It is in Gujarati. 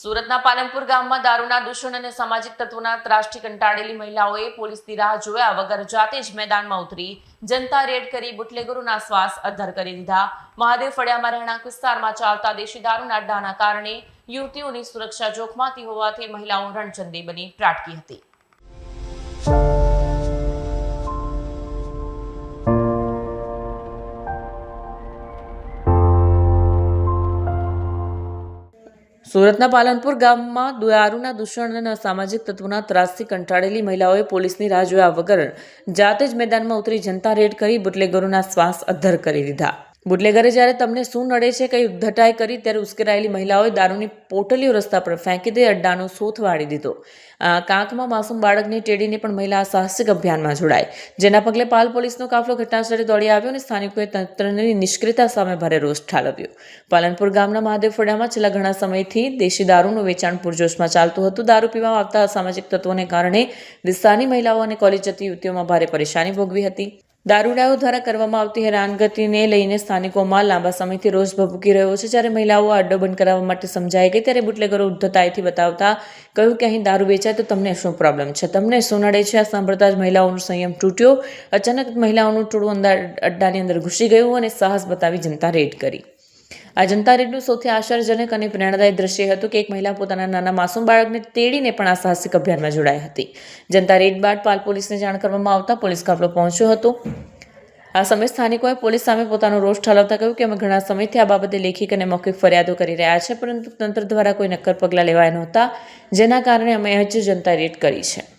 સુરતના પાલનપુર ગામમાં દારૂના દૂષણ અને સામાજિક તત્વોના ત્રાસથી કંટાળેલી મહિલાઓએ પોલીસની રાહ જોયા વગર જાતે જ મેદાનમાં ઉતરી જનતા રેડ કરી બુટલેગરોના શ્વાસ અદ્ધર કરી દીધા. મહાદેવ ફળિયામાં રહેણાંક વિસ્તારમાં ચાલતા દેશી દારૂના અડ્ડાના કારણે યુવતીઓની સુરક્ષા જોખમાતી હોવાથી મહિલાઓ રણચંદી બની ત્રાટકી હતી. સુરતના પાલનપુર ગામમાં દારૂના દૂષણ અને સામાજિક તત્વોના ત્રાસથી કંટાળેલી મહિલાઓએ પોલીસની રાહ જોયા વગર જાતે જ મેદાનમાં ઉતરી જનતા રેડ કરી બુટલેગરોના શ્વાસ અદ્ધર કરી દીધા. બુટલેગરે જ્યારે તમને શું નડે છે, કઈ ઉદ્ધટાઈ કરી, ત્યારે ઉશ્કેરાયેલી મહિલાઓએ દારૂની પોટલીઓ રસ્તા પર ફેંકી દઈ અડ્ડાનો સોથ વાળી દીધો. આ કાંકમાં માસૂમ બાળકને ટેડીને પણ મહિલા સાહસિક અભિયાનમાં જોડાય જેના પગલે પાલ પોલીસનો કાફલો ઘટનાસ્થળે દોડી આવ્યો અને સ્થાનિકોએ તંત્રની નિષ્ક્રિયતા સામે ભારે રોષ ઠાલવ્યો. પાલનપુર ગામના મહાદેવ ફળિયામાં છેલ્લા ઘણા સમયથી દેશી દારૂનું વેચાણ પૂરજોશમાં ચાલતું હતું. દારૂ પીવામાં આવતા અસામાજિક તત્વોને કારણે વિસ્તારની મહિલાઓ અને કોલેજ જતી યુવતીઓમાં ભારે પરેશાની ભોગવી હતી. દારૂડાઓ દ્વારા કરવામાં આવતી હેરાનગતિને લઈને સ્થાનિકોમાં લાંબા સમયથી રોષ ભભૂકી રહ્યો છે. જ્યારે મહિલાઓ અડ્ડો બંધ કરાવવા માટે સમજાઈ ગઈ ત્યારે બુટલેગરો ઉદ્ધતાઈથી બતાવતા કહ્યું કે અહીં દારૂ વેચાય તો તમને શું પ્રોબ્લેમ છે? તમને શું નડે છે? આ સાંભળતા જ મહિલાઓનો સંયમ તૂટ્યો. અચાનક મહિલાઓનું ટોળું અંદર અડ્ડાની અંદર ઘૂસી ગયું અને સાહસ બતાવી જનતા રેડ કરી. આ જનતા રેડનું સૌથી આશ્ચર્યજનક અને પ્રેરણાદાયી દ્રશ્ય હતું કે એક મહિલા પોતાના નાના માસૂમ બાળકને તેડીને પણ આ સાહસિક અભિયાનમાં જોડાઈ હતી. જનતા રેડ બાદ પાલ પોલીસને જાણ કરવામાં આવતા પોલીસ કાફલો પહોંચ્યો હતો. આ સમયે સ્થાનિકોએ પોલીસ સામે પોતાનો રોષ ઠાલવતા કહ્યું કે અમે ઘણા સમયથી આ બાબતે લેખિક અને મૌખિક ફરિયાદો કરી રહ્યા છે, પરંતુ તંત્ર દ્વારા કોઈ નક્કર પગલાં લેવાયા નહોતા, જેના કારણે અમે આજે જનતા રેડ કરી છે.